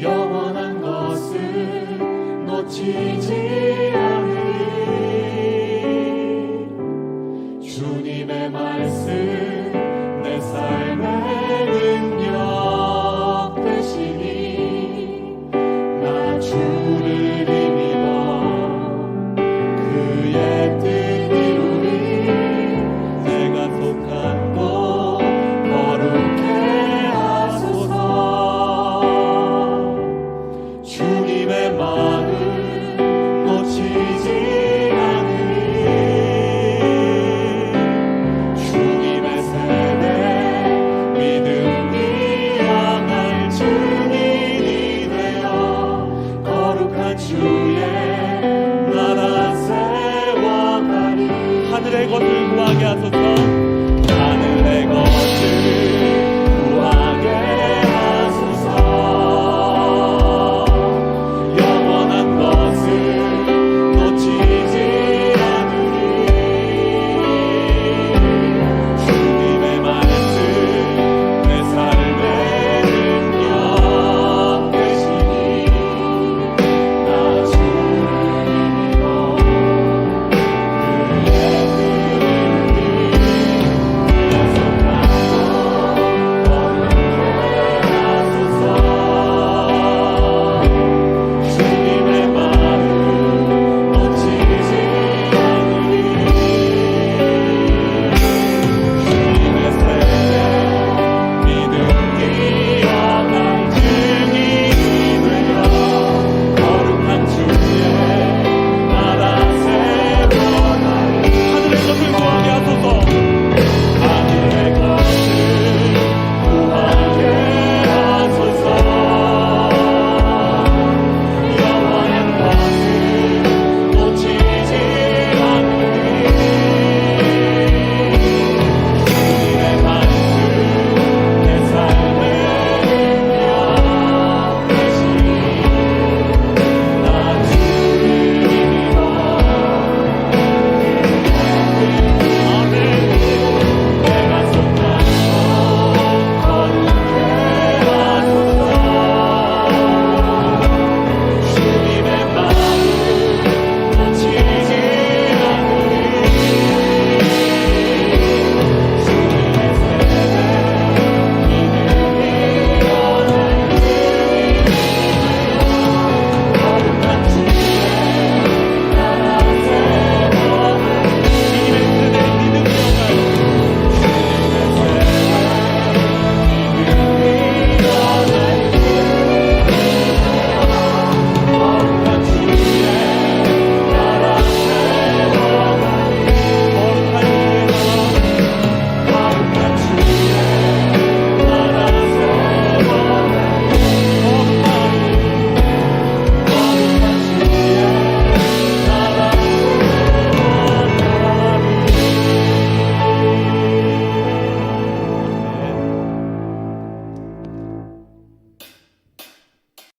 영원한 것을 놓치지 않으리. 주님의 말씀 내 삶의 능력 되시니 나 주를 믿어 그의 뜻 내 것을 구하게 하소서.